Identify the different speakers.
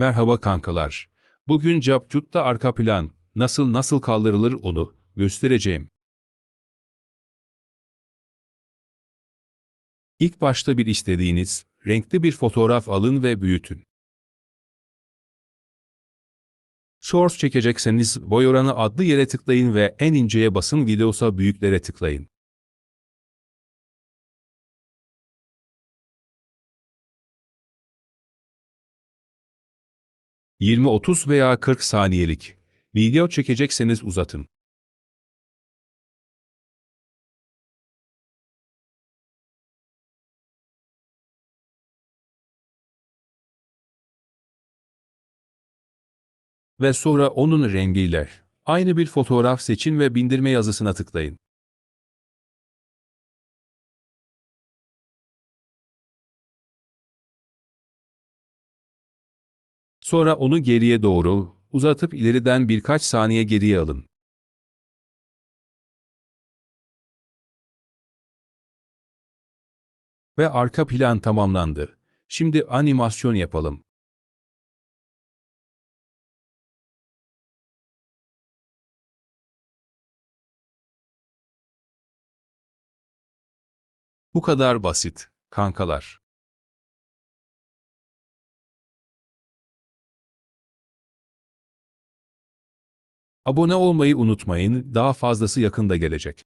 Speaker 1: Merhaba kankalar. Bugün Capcut'ta arka plan, nasıl nasıl kaldırılır onu göstereceğim. İlk başta bir istediğiniz, renkli bir fotoğraf alın ve büyütün. Shorts çekecekseniz boy oranı adlı yere tıklayın ve en inceye basın videosa büyüklere tıklayın. ...20-30 veya 40 saniyelik video çekecekseniz uzatın. Ve sonra onun rengiyle aynı bir fotoğraf seçin ve bindirme yazısına tıklayın. Sonra onu geriye doğru uzatıp ileriden birkaç saniye geriye alın. Ve arka plan tamamlandı. Şimdi animasyon yapalım. Bu kadar basit, kankalar. Abone olmayı unutmayın, daha fazlası yakında gelecek.